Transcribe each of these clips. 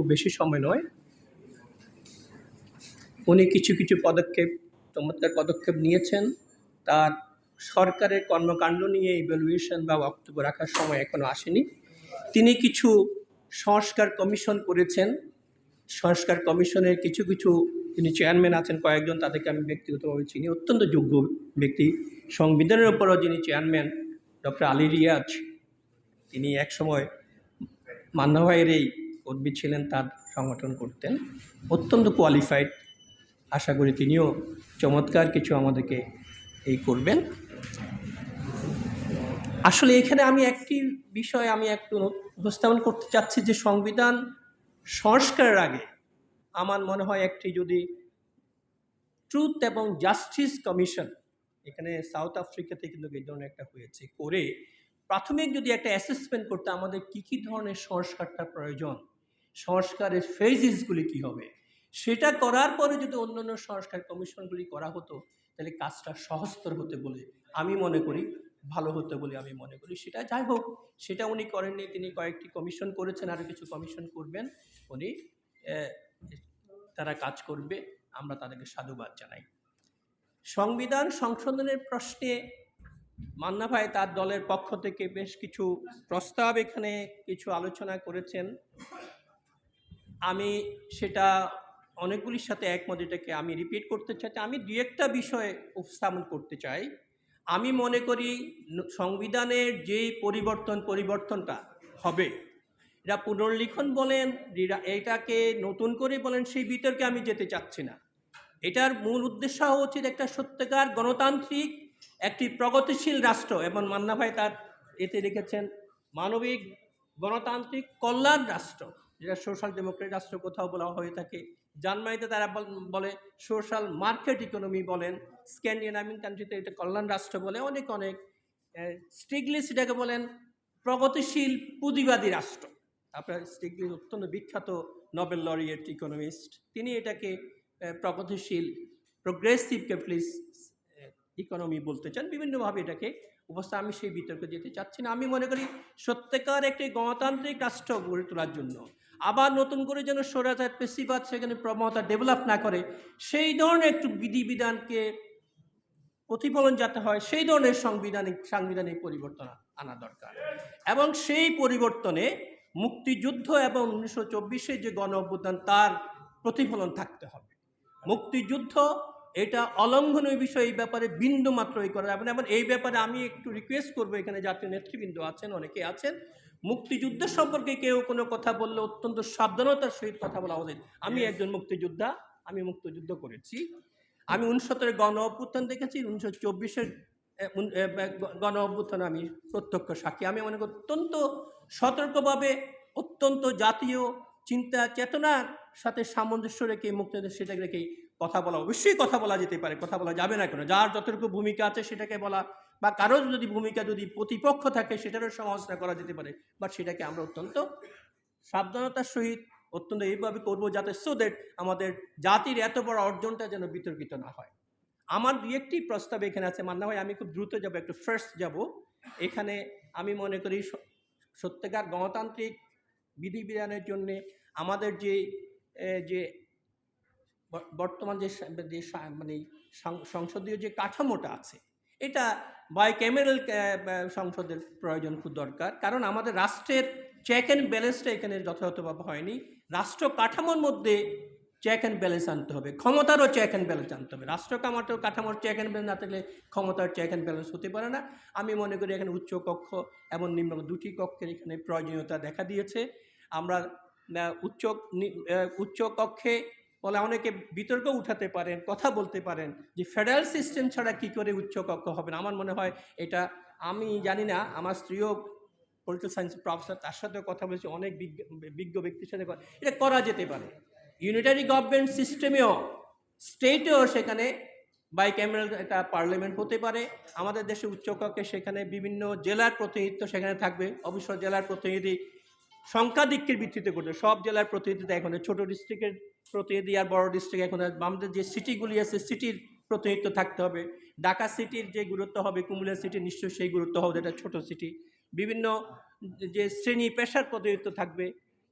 খুব বেশি সময় নয়। উনি কিছু কিছু পদক্ষেপ, চমৎকার পদক্ষেপ নিয়েছেন। তার সরকারের কর্মকাণ্ড নিয়ে ইভ্যালুয়েশন বা বক্তব্য রাখার সময় এখনও আসেনি। তিনি কিছু সংস্কার কমিশন করেছেন। সংস্কার কমিশনের কিছু কিছু তিনি চেয়ারম্যান আছেন, কয়েকজন তাদেরকে আমি ব্যক্তিগতভাবে চিনি। অত্যন্ত যোগ্য ব্যক্তি। সংবিধানের ওপরও যিনি চেয়ারম্যান ডক্টর আলী রিয়াজ, তিনি একসময় মান্না ভাইয়ের এই কর্মী ছিলেন, তার সংগঠন করতেন। অত্যন্ত কোয়ালিফাইড আশা করি তিনিও চমৎকার কিছু আমাদেরকে এই করবেন। আসলে এখানে আমি একটি বিষয় আমি একটু উপস্থাপন করতে চাচ্ছি যে সংবিধান সংস্কারের আগে আমার মনে হয় একটি যদি ট্রুথ এবং জাস্টিস কমিশন এখানে সাউথ আফ্রিকাতে কিন্তু এই ধরনের একটা হয়েছে, করে প্রাথমিক যদি একটা অ্যাসেসমেন্ট করতে আমাদের কী কী ধরনের সংস্কারটা প্রয়োজন সংস্কারের ফেজেসগুলি কী হবে? সেটা করার পরে যদি অন্য অন্য সংস্কার কমিশনগুলি করা হতো, তাহলে কাজটা সহজতর হতে বলে আমি মনে করি, ভালো হতে বলে আমি মনে করি। সেটা যাই হোক, সেটা উনি করেননি, তিনি কয়েকটি কমিশন করেছেন আরও কিছু কমিশন করবেন। উনি তারা কাজ করবে, আমরা তাদেরকে সাধুবাদ জানাই। সংবিধান সংশোধনের প্রশ্নে মান্না ভাই তার দলের পক্ষ থেকে বেশ কিছু প্রস্তাব এখানে কিছু আলোচনা করেছেন। আমি সেটা অনেকগুলির সাথে একমত, এটাকে আমি রিপিট করতে চাই। আমি দু একটা বিষয় উপস্থাপন করতে চাই। আমি মনে করি সংবিধানের যে পরিবর্তন, পরিবর্তনটা হবে এটা পুনর্লিখন বলেন এটাকে নতুন করে বলেন, সেই বিতর্কে আমি যেতে চাচ্ছি না। এটার মূল উদ্দেশ্য হওয়া উচিত একটা সত্যিকার গণতান্ত্রিক, একটি প্রগতিশীল রাষ্ট্র এবং মান্না ভাই তার এতে লিখেছেন, মানবিক গণতান্ত্রিক কল্যাণ রাষ্ট্র। যেটা সোশ্যাল ডেমোক্রেট রাষ্ট্র কোথাও বলা হয়ে থাকে। জার্মানিতে তারা বল- সোশ্যাল মার্কেট ইকোনমি বলেন, স্ক্যান্ডিনাভিয়ান কান্ট্রিতে এটা কল্যাণ রাষ্ট্র বলে, অনেক অনেক স্ট্রিকলি সেটাকে বলেন প্রগতিশীল পুঁজিবাদী রাষ্ট্র। আপনার স্ট্রিকলি অত্যন্ত বিখ্যাত নোবেল লরিয়েট ইকোনমিস্ট, তিনি এটাকে প্রগতিশীল প্রোগ্রেসিভ ক্যাপিটালিস্ট ইকোনমি বলতে চান। বিভিন্নভাবে এটাকে অবস্থা, আমি সেই বিতর্কে যেতে চাচ্ছি না। আমি মনে করি সত্যিকার একটি গণতান্ত্রিক রাষ্ট্র গড়ে তোলার জন্য আবার নতুন করে যেন স্বরাচার, পেশিবাদ সেখানে প্রবণতা ডেভেলপ না করে, সেই ধরনের একটু বিধিবিধানকে প্রতিফলন যাতে হয়, সেই ধরনের সাংবিধানিক সাংবিধানিক পরিবর্তন আনা দরকার। এবং সেই পরিবর্তনে মুক্তিযুদ্ধ এবং উনিশশো চব্বিশে যে গণ অভ্যুত্থান, তার প্রতিফলন থাকতে হবে। মুক্তিযুদ্ধ, এটা অলঙ্ঘনীয় বিষয়, এই ব্যাপারে বিন্দু মাত্র এই করা যাবে না। এবং এই ব্যাপারে আমি একটু রিকোয়েস্ট করব, এখানে জাতীয় নেতৃবৃন্দ আছেন, অনেকে আছেন। মুক্তিযুদ্ধ সম্পর্কে কেউ কোনো কথা বললে অত্যন্ত সাবধানতার সহিত কথা বলা উচিত। আমি একজন মুক্তিযোদ্ধা আমি মুক্তিযুদ্ধ করেছি। আমি উনসত্তরের গণ অভ্যুত্থান দেখেছি উনিশশো চব্বিশের গণ অভ্যুত্থান আমি প্রত্যক্ষ সাক্ষী। আমি মনে করি অত্যন্ত সতর্কভাবে অত্যন্ত জাতীয় চিন্তা চেতনার সাথে সামঞ্জস্য রেখে মুক্তিযুদ্ধ সেটাকে রেখেই কথা বলা অবশ্যই কথা বলা যেতে পারে কথা বলা যাবে না কেন? যার যতটুকু ভূমিকা আছে সেটাকে বলা বা কারোর যদি ভূমিকা যদি প্রতিপক্ষ থাকে, সেটারও সমালোচনা করা যেতে পারে। বাট সেটাকে আমরা অত্যন্ত সাবধানতার সহিত অত্যন্ত এইভাবে করব যাতে সো দ্যাট আমাদের জাতির এত বড় অর্জনটা যেন বিতর্কিত না হয়। আমার দু একটি প্রস্তাব এখানে আছে। মান্না ভাই, আমি খুব দ্রুত যাব, একটু ফার্স্ট যাব। এখানে আমি মনে করি সত্যিকার গণতান্ত্রিক বিধিবিধানের জন্যে আমাদের যে যে বর্তমান যে মানে সংসদীয় যে কাঠামোটা আছে এটা বাই ক্যামেরাল সংসদের প্রয়োজন খুব দরকার। কারণ আমাদের রাষ্ট্রের চেক অ্যান্ড ব্যালেন্সটা এখানে যথাযথভাবে হয়নি। রাষ্ট্র কাঠামোর মধ্যে চেক অ্যান্ড ব্যালেন্স আনতে হবে। ক্ষমতারও চেক অ্যান্ড ব্যালেন্স আনতে হবে। রাষ্ট্র কামাটো, কাঠামোর চেক অ্যান্ড ব্যালেন্স না থাকলে ক্ষমতার চেক অ্যান্ড ব্যালেন্স হতে পারে না। আমি মনে করি এখানে উচ্চ কক্ষ এবং নিম্ন দুটি কক্ষের এখানে প্রয়োজনীয়তা দেখা দিয়েছে। আমরা উচ্চ উচ্চ কক্ষে বলে অনেকে বিতর্ক উঠাতে পারেন, কথা বলতে পারেন যে ফেডারেল সিস্টেম ছাড়া কি করে উচ্চ কক্ষ হবে না। আমার মনে হয় এটা, আমি জানি না, আমার স্ত্রীও পলিটিক্যাল সায়েন্স প্রফেসর, তার সাথেও কথা বলেছি, অনেক বিজ্ঞ ব্যক্তির সাথে এটা করা যেতে পারে। ইউনিটারি গভর্নমেন্ট সিস্টেমেও স্টেটেও সেখানে বাই ক্যামেরাল একটা পার্লামেন্ট হতে পারে। আমাদের দেশে উচ্চকক্ষে সেখানে বিভিন্ন জেলার প্রতিনিধিত্ব সেখানে থাকবে। অবশ্য জেলার প্রতিনিধি সংখ্যাধিক্যের ভিত্তিতে করবে সব জেলার প্রতিনিধিত্ব এখন ছোট ডিস্ট্রিক্টের প্রতিনিধি আর বড় ডিস্ট্রিক্ট এখন আমাদের যে সিটিগুলি আছে সিটির প্রতিনিধিত্ব থাকতে হবে। ঢাকা সিটির যে গুরুত্ব হবে, কুমিল্লা সিটি নিশ্চয়ই সেই গুরুত্ব হবে এটা ছোট সিটি বিভিন্ন যে শ্রেণি পেশার প্রতিনিধিত্ব থাকবে,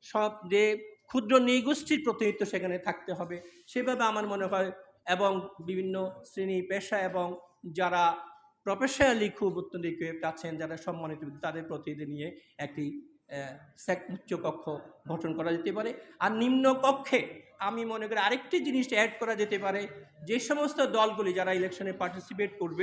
সব যে ক্ষুদ্র নৃগোষ্ঠীর প্রতিনিধিত্ব সেখানে থাকতে হবে। সেভাবে আমার মনে হয় এবং বিভিন্ন শ্রেণি পেশা এবং যারা প্রফেশনালি খুব উত্তরদিকে আছেন, যারা সম্মানিত, তাদের প্রতিনিধি নিয়ে একটি আহ, সেক- উচ্চ কক্ষ গঠন করা যেতে পারে। আর নিম্ন কক্ষে আমি মনে করি আরেকটি জিনিস অ্যাড করা যেতে পারে। যে সমস্ত দলগুলি যারা ইলেকশনে পার্টিসিপেট করবে